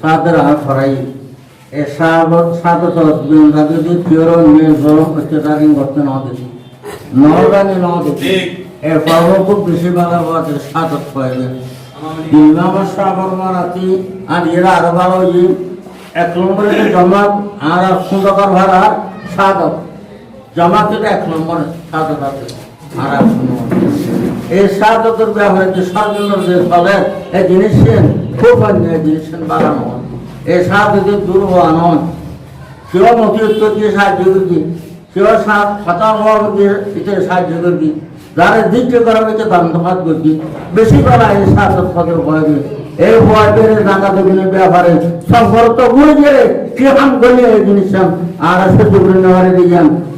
সাদরা ফরাই। এ সাবত সাদত বিন্দা যদি পিওর নিয়ে গরম অত্যাচারিং করতে না দিছি নরগানি না দিছি এ পাবো খুব বেশি ভালো বাদে সাদত পাইবে ইমাম সাবর মারাতি আর এরা আরও ভালো যে এক নম্বরে জমা আর সুন্দর ভাড়া সাদত। জমাতে এক নম্বরে সাদত আছে আর এই সাদতের ব্যাপারে যে স্বর্ণের যে ফলে এই জিনিসের খুব বাড়ানো। সাদতের দুর্বল নয় কেউ মতি দিয়ে সাহায্য করবি কেউ হতাশ হওয়া দিয়ে এতে সাহায্য করবি, যারা দিককে করা হয়েছে দান্তপাত করবি। বেশি করা এই ফদের ভয়বে এই ভয় পেরে দাঙ্গা দক্ষিণের ব্যাপারে সম্পর্ক গেলে কি হাম করলে এই জিনিস আর সহ্য করে নেওয়ারে দিয়াম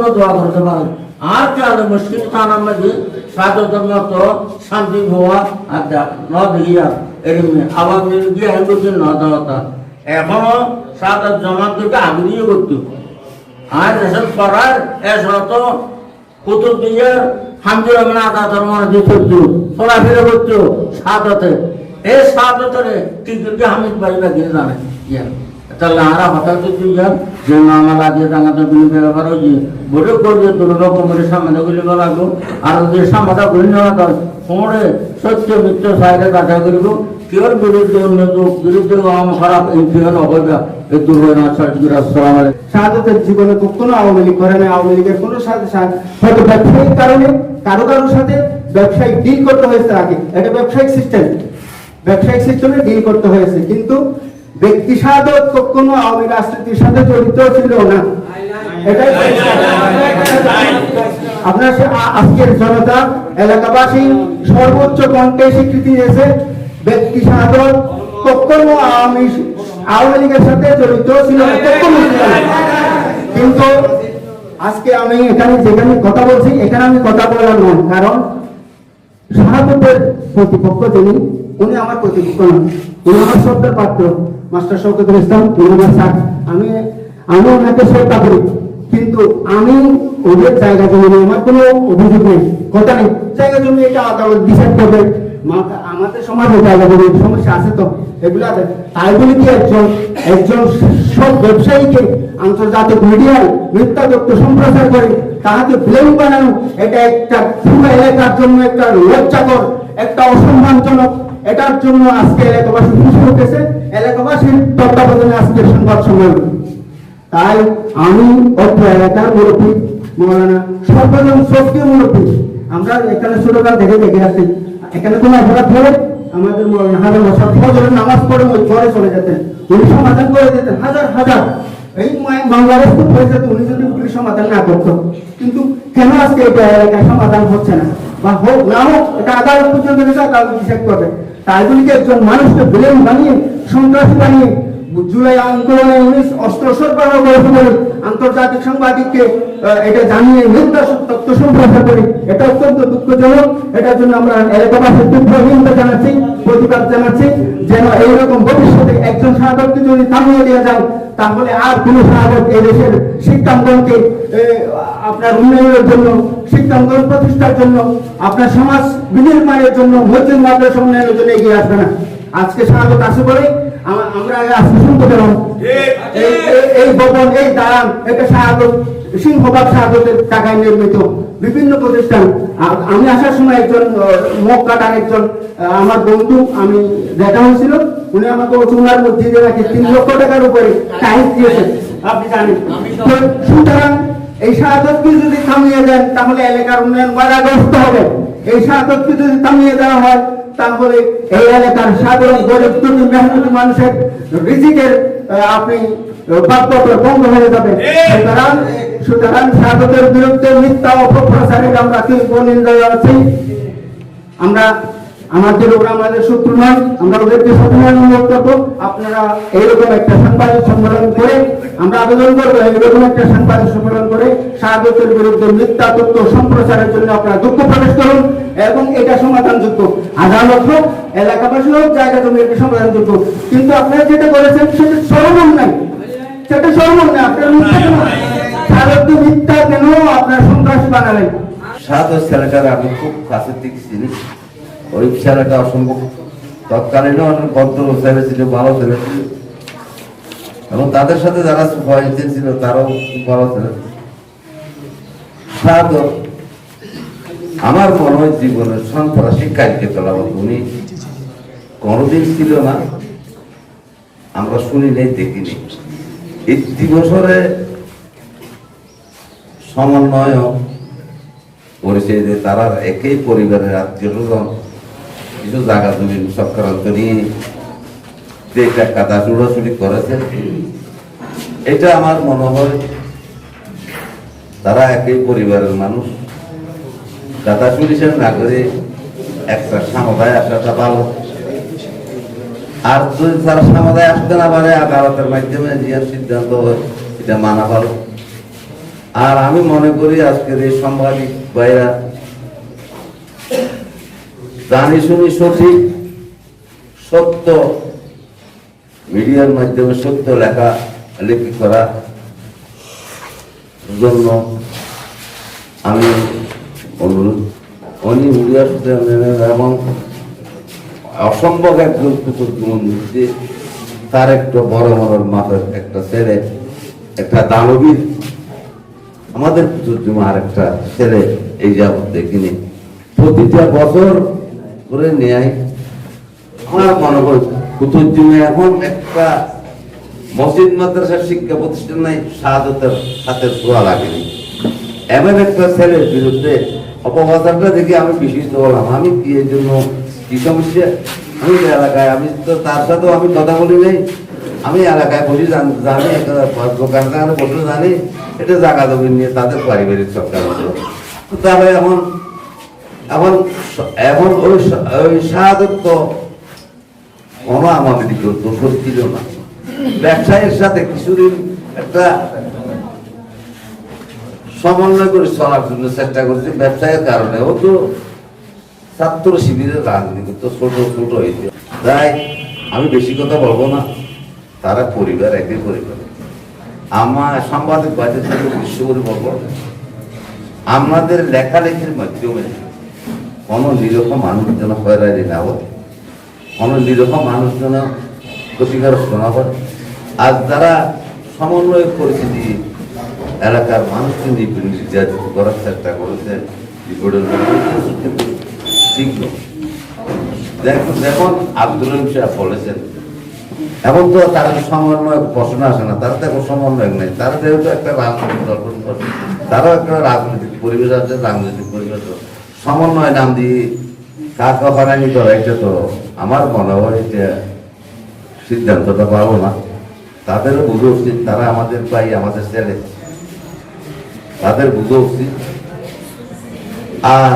বেগুলো দোয়া করতে পারো আর কে মুশকিল খান আমাদের সাধকের মতো শান্তি, ভোয়া আর ন এরকম আবার গিয়ে হ্যাঁ করছে এখনও সাত জমা থেকে আগ্রহ করতো আর এসব করার এসব তো কুতুব দিয়ে হামদুর রহমান আদা ধর্ম চলতো চলাফেরা করতো সাদতে এই সাদতে টিকিটকে হামিদ ভাই লাগিয়ে জানে ইয়া। তাহলে যান যে হয়েছে বলে করবে গুলি আর সামাটা গুলি নেওয়া সত্য সাইডে করিব। বিরুদ্ধে অন্য বিরুদ্ধে আম খারাপ, এই ফিরে হবে এই আসসালাম শাহাদাতের জীবনে কখনো আওয়ামী লীগ করে না আওয়ামী লীগের কোনো সাথে হয়তো ব্যবসায়িক কারণে, কারও কারোর সাথে ব্যবসায়িক ডিল করতে হয়েছে আগে। এটা ব্যবসায়িক সিস্টেম ব্যবসায়িক সিস্টেমে ডিল করতে হয়েছে। কিন্তু ব্যক্তি শাহাদত কখনো আওয়ামী রাজনীতির সাথে জড়িত ছিল না। এটাই আপনার আজকের জনতা এলাকাবাসী সর্বোচ্চ কণ্ঠে স্বীকৃতি দিয়েছে ব্যক্তি শাহাদত কখনো আওয়ামী আওয়ামী লীগের সাথে জড়িত ছিল কখনো ছিল কিন্তু আজকে আমি এখানে যেখানে কথা বলছি এখানে আমি কথা বলার নয় কারণ শাহাদতের প্রতিপক্ষ যিনি উনি আমার প্রতিপক্ষ নন উনি আমার শ্রদ্ধার পাত্র। মাস্টার শৌকতুল ইসলাম উনি আমার স্যার আমি আমি ওনাকে শ্রদ্ধা করি, কিন্তু আমি ওদের জায়গা জমি আমার কোনো অভিযোগ নেই, কথা নেই। জায়গা জমি এটা আদালত ডিসাইড করবে। আমাদের সমাজে জায়গা জমি সমস্যা আছে তো, এগুলো আছে। তাই বলে কি একজন একজন সব ব্যবসায়ীকে আন্তর্জাতিক মিডিয়ায় মিথ্যা তথ্য সম্প্রচার করে, তাহাকে ব্লেম বানানো, এটা একটা পুরো এলাকার জন্য একটা লজ্জাকর, একটা অসম্মানজনক। এটার জন্য আজকে এলাকাবাসী খুশি হতেছে এলাকাবাসীর তত্ত্বাবধানে আজকের সংবাদ সম্মেলন। তাই আমি অত্র মুরব্বী মৌলানা সর্বজন সক্রিয় মুরব্বী। আমরা এখানে ছোটকাল থেকে দেখে আসছি এখানে কোনো অপরাধ হলে আমাদের মৌলানা নামাজ পড়ে ঘরে চলে যেতেন। উনি সমাধান করে দিতেন। হাজার হাজার। এই বাংলাদেশ তো হয়ে যেত উনি যদি পুলিশ সমাধান না করতো। কিন্তু কেন আজকে এটা এলাকায় সমাধান হচ্ছে না? বা হোক, না হোক, এটা আদালত পর্যন্ত আদালত হিসেব করবে। তাই বলি কি একজন মানুষকে ব্লেম বানিয়ে, সন্ত্রাসী বানিয়ে, জুলাই আন্দোলনে উনিশ অস্ত্র সরবরাহ করে ফেলে আন্তর্জাতিক সাংবাদিককে এটা জানিয়ে মিথ্যা তথ্য সম্প্রচার করি। এটা অত্যন্ত দুঃখজনক। এটার জন্য আমরা এলাকাবাসীর তীব্র নিন্দা জানাচ্ছি, প্রতিবাদ জানাচ্ছি, যেন এইরকম ভবিষ্যতে একজন সাহায্যকে যদি থামিয়ে দেওয়া যায়, তাহলে আর কোন সাহায্য এই দেশের শিক্ষাঙ্গনকে আপনার উন্নয়নের জন্য প্রতিষ্ঠার জন্য আপনার সমাজ বিনির্মাণের জন্য মসজিদ মাদ্রাসা উন্নয়নের জন্য এগিয়ে আসবে না। আজকে স্বাগত আসে বলে আমরা আজকে শুনতে পেলাম এই- ভবন এই দালান এটা স্বাগত সিংহবাগ স্বাগতের টাকায় নির্মিত। বিভিন্ন প্রতিষ্ঠান। আমি আসার সময় একজন মুখ কাটার একজন আমার বন্ধু আমি দেখা হয়েছিল উনি আমাকে চুনার মধ্যে তিন লক্ষ টাকার উপরে টাইম দিয়েছে আপনি জানেন। সুতরাং এই সাহায্যকে যদি থামিয়ে দেন, তাহলে এলাকার উন্নয়ন বাধাগ্রস্ত হবে। এই সাহায্যকে যদি থামিয়ে দেওয়া হয়, তাহলে এই এলাকার সাধারণ গরিব দুর্নীতি মেহনতি মানুষের রিজিকের আপনি বাক্য বন্ধ হয়ে যাবে। সুতরাং সুতরাং বিরুদ্ধে মিথ্যা অপপ্রচারের আমরা তীব্র জানাচ্ছি। আমরা আমাদের ওরা আমাদের শত্রু নয়, আমরা ওদেরকে সবসময় অনুরোধ করব আপনারা এইরকম একটা সাংবাদিক সম্মেলন করে আমরা আবেদন করব, এইরকম একটা সাংবাদিক সম্মেলন করে শাহাদতের বিরুদ্ধে মিথ্যা তথ্য সম্প্রচারের জন্য আপনারা দুঃখ প্রকাশ করুন এবং এটা সমাধানযোগ্য। আদালত হোক, এলাকাবাসী হোক, জায়গা জমি এটা সমাধানযোগ্য। কিন্তু আপনারা যেটা করেছেন, সেটা সরবন নাই। সেটা সরবন নাই, আপনারা মিথ্যা মিথ্যা কেন আপনারা সন্ত্রাস বানালেন? সাত ছেলেটার আমি খুব কাছের থেকে চিনি। ওই ছেলেটা অসম্ভব। তৎকালীন অনেক ভদ্র ছেলে ভালো ছেলে ছিল। এবং তাদের সাথে যারা ভয়েন্সিন ছিল, তারাও ভালো ছিল আমার মনে হয় জীবনের সন্ত্রাসী কাজকে তোলা উনি কোনোদিন ছিল না, আমরা শুনি নেই দেখিনি। এই দিবসরে সমন্বয় পরিচয় যে তারা একই পরিবারের আত্মীয় কিছু জায়গা জমি সক্রান্ত নিয়ে যে টাকা চুড়াচুড়ি করেছে। এটা আমার মনে হয় তারা একই পরিবারের মানুষ। দাদা না করে একটা সামুদায় আসাটা ভালো। আর যদি তারা সামুদায় আসতে না পারে, আদালতের মাধ্যমে যে সিদ্ধান্ত এটা মানা ভালো। আর আমি মনে করি আজকের এই সাংবাদিক ভাইরা জানি শুনি সঠিক, সত্য, মিডিয়ার মাধ্যমে সত্য লেখা লেখি করা জন্য আমি অনুরোধ, উনি মিডিয়ার সাথে এবং অসম্ভব একজন কুকুর তার একটা বড় বড় মাথার একটা ছেলে, একটা দানবীর। আমাদের পুতুর আর একটা ছেলে এই যাবৎ দেখিনি। প্রতিটা বছর করে নেয় আমার মনে করি পুতুর এখন একটা মসজিদ, মাদ্রাসার শিক্ষা প্রতিষ্ঠান নাই, শাহাদতের হাতের ছোঁয়া লাগেনি। এমন একটা ছেলের বিরুদ্ধে অপপ্রচারটা দেখে আমি বিস্মিত হলাম। আমি কি এর জন্য, কি সমস্যা? আমি এলাকায়, আমি তো তার সাথেও আমি কথা বলি নাই। আমি এলাকায় বসে জান- একটা বসে জানি, এটা জায়গা জমি নিয়ে তাদের পারিবারিক সরকার তাহলে এখন এখন এখন ওই ওই শাহাদত তো কোনো আমাদের দোষ ছিল না। ব্যবসায়ীর সাথে কিছুদিন একটা সমন্বয় করে চলার জন্য চেষ্টা করেছে। ব্যবসায়ের কারণে ও তো ছাত্র শিবিরের রাজনীতি তো ছোট ছোট হয়েছে। তাই আমি বেশি কথা বলব না। তারা পরিবার, একই পরিবার। আমার সাংবাদিক বাজার থেকে উদ্দেশ্য করে বলব আমাদের লেখালেখির মাধ্যমে কোনো নিরীহ মানুষ যেন হয়রানি না হয় কোনো নিরীহ মানুষ যেন ক্ষতিগ্রস্ত না আজ যারা সমন্বয় পরিস্থিতি এলাকার মানুষকে নির্যাতিত করার চেষ্টা করেছে কিন্তু দেখুন আব্দুল সাহেব বলেছেন, এখন তো তারা সমন্বয় প্রশ্ন আসে না, তারা তো এখন সমন্বয় নেই, তারা যেহেতু একটা রাজনৈতিক দল, তারাও একটা রাজনৈতিক পরিবেশ আছে, রাজনৈতিক। সমন্বয় নাম দিয়ে করা এটা তো আমার মনে হয় যে সিদ্ধান্তটা পাবো না। তাদেরও বুঝে উচিত, তারা আমাদের ভাই আমাদের ছেলে। তাদের বুঝে উচিত। আর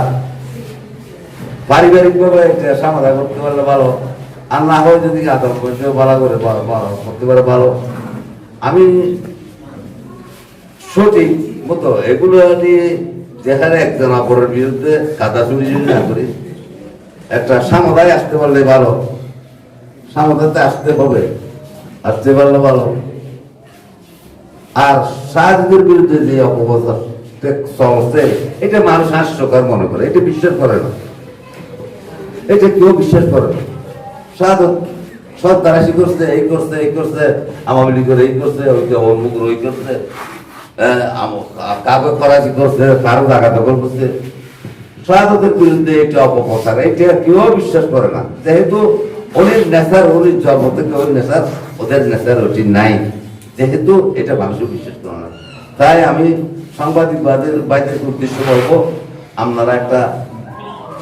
পারিবারিক ভাবে এটা সমাধান করতে পারলে ভালো। আর না হয় যদি করতে ভালো করে করতে পারে ভালো। আমি সঠিক মতো এগুলো নিয়ে যেখানে একজন অপরের বিরুদ্ধে কাদা চুরি না করি, একটা সামদায় আসতে পারলে ভালো সামদাতে আসতে হবে, আসতে পারলে ভালো। আর সাহায্যের বিরুদ্ধে যে অপপ্রচার চলছে, এটা মানুষ হাস্যকর মনে করে, এটা বিশ্বাস করে না। এটা কেউ বিশ্বাস করে না। সাধু সব তারাশি করছে, এই করছে এই করছে, আওয়ামী লীগের এই করছে, ওই অমুক ওই করছে। কাগজ ফরাজি করছে, কারও জায়গা দখল করছে সাধুদের বিরুদ্ধে এটা অপপ্রচার, এটা কেউ বিশ্বাস করে না। যেহেতু ওদের নেশার, ওদের জন্ম থেকে ওই নেশার, ওদের নেশার ওটি নাই। যেহেতু এটা মানুষ বিশ্বাস করে না। তাই আমি সাংবাদিক বাদের বাইরের উদ্দেশ্য বলব, আপনারা একটা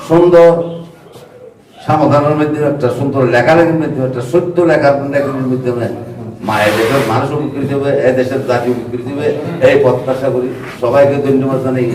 সুন্দর সমাধানের মাধ্যমে, একটা সুন্দর লেখালেখির মাধ্যমে, একটা সত্য লেখার লেখার মাধ্যমে মায়ের দেশের মানুষ উপকৃত হবে এ দেশের জাতি উপকৃত হবে এই প্রত্যাশা করি। সবাইকে ধন্যবাদ জানাই।